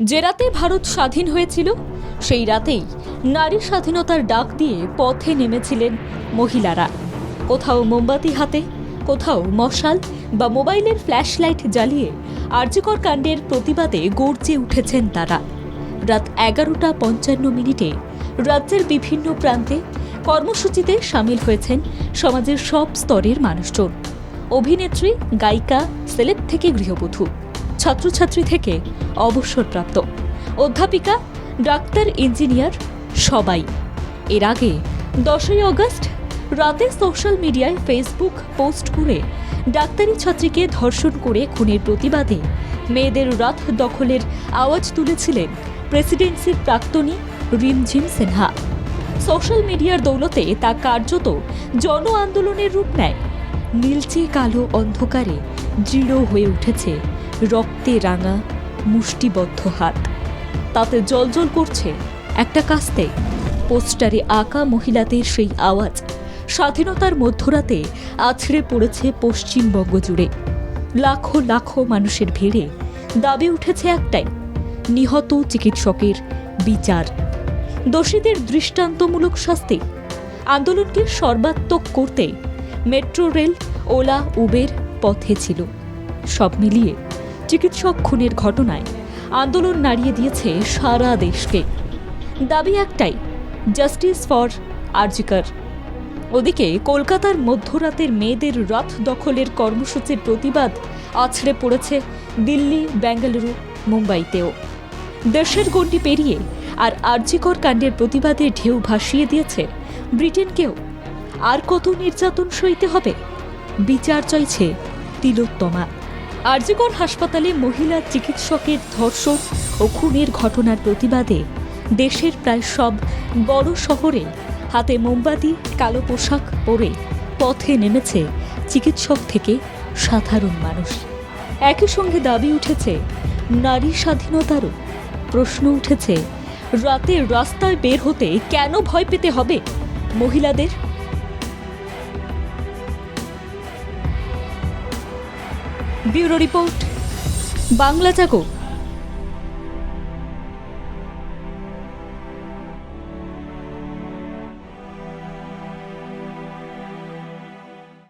যে রাতে ভারত স্বাধীন হয়েছিল, সেই রাতেই নারী স্বাধীনতার ডাক দিয়ে পথে নেমেছিলেন মহিলারা। কোথাও মোমবাতি হাতে, কোথাও মশাল বা মোবাইলের ফ্ল্যাশ লাইট জ্বালিয়ে আর্যকর কাণ্ডের প্রতিবাদে গর্জে উঠেছেন তারা। রাত এগারোটা পঞ্চান্ন মিনিটে রাজ্যের বিভিন্ন প্রান্তে কর্মসূচিতে সামিল হয়েছেন সমাজের সব স্তরের মানুষজন। অভিনেত্রী, গায়িকা, সেলেব থেকে গৃহবধূ। ছাত্রছাত্রী থেকে অবসরপ্রাপ্ত। অধ্যাপিকা, ডাক্তার, ইঞ্জিনিয়ার সবাই। এর আগে দশই অগস্ট রাতে সোশ্যাল মিডিয়ায় ফেসবুক পোস্ট করে ডাক্তারি ছাত্রীকে ধর্ষণ করে খুনের প্রতিবাদে মেয়েদের রাত দখলের আওয়াজ তুলেছিলেন প্রেসিডেন্সির প্রাক্তনী রিমঝিম সিনহা। সোশ্যাল মিডিয়ার দৌলতে তা কার্যত জন আন্দোলনের রূপ নেয়। নীলচে কালো অন্ধকারে দৃঢ় হয়ে উঠেছে রক্তে রাঙা মুষ্টিবদ্ধ হাত। তাতে জলজল করছে একটা কাস্তে। পোস্টারে আঁকা মহিলাদের সেই আওয়াজ। স্বাধীনতার মধ্যরাতে আছড়ে পড়েছে পশ্চিমবঙ্গ জুড়ে। লাখো লাখো মানুষের ভিড়ে দাবি উঠেছে একটাই, নিহত চিকিৎসকের বিচার। দোষীদের দৃষ্টান্তমূলক শাস্তি। আন্দোলনকে সর্বাত্মক করতে মেট্রো রেল, ওলা, উবের পথে ছিল। সব মিলিয়ে চিকিৎসক খুনের ঘটনায় আন্দোলন নাড়িয়ে দিয়েছে সারা দেশকে। দাবি একটাই, জাস্টিস ফর আরজিকার। ওদিকে কলকাতার মধ্যরাতের মেয়েদের রথ দখলের কর্মসূচির প্রতিবাদ আছড়ে পড়েছে দিল্লি, বেঙ্গালুরু, মুম্বাইতেও। দেশের গণ্ডি পেরিয়ে আর আর্যিকর কাণ্ডের প্রতিবাদে ঢেউ ভাসিয়ে দিয়েছে ব্রিটেনকেও। আর কত নির্যাতন সইতে হবে? বিচার চাইছে তিলোত্তমা। আরজিকর হাসপাতালে মহিলা চিকিৎসকের ধর্ষণ ও খুনের ঘটনার প্রতিবাদে দেশের প্রায় সব বড় শহরে হাতে মোমবাতি, কালো পোশাক পরে পথে নেমেছে চিকিৎসক থেকে সাধারণ মানুষ। একই সঙ্গে দাবি উঠেছে, নারী স্বাধীনতারও প্রশ্ন উঠেছে, রাতে রাস্তায় বের হতে কেন ভয় পেতে হবে মহিলাদের? ব্যুরো রিপোর্ট বাংলা জাগো।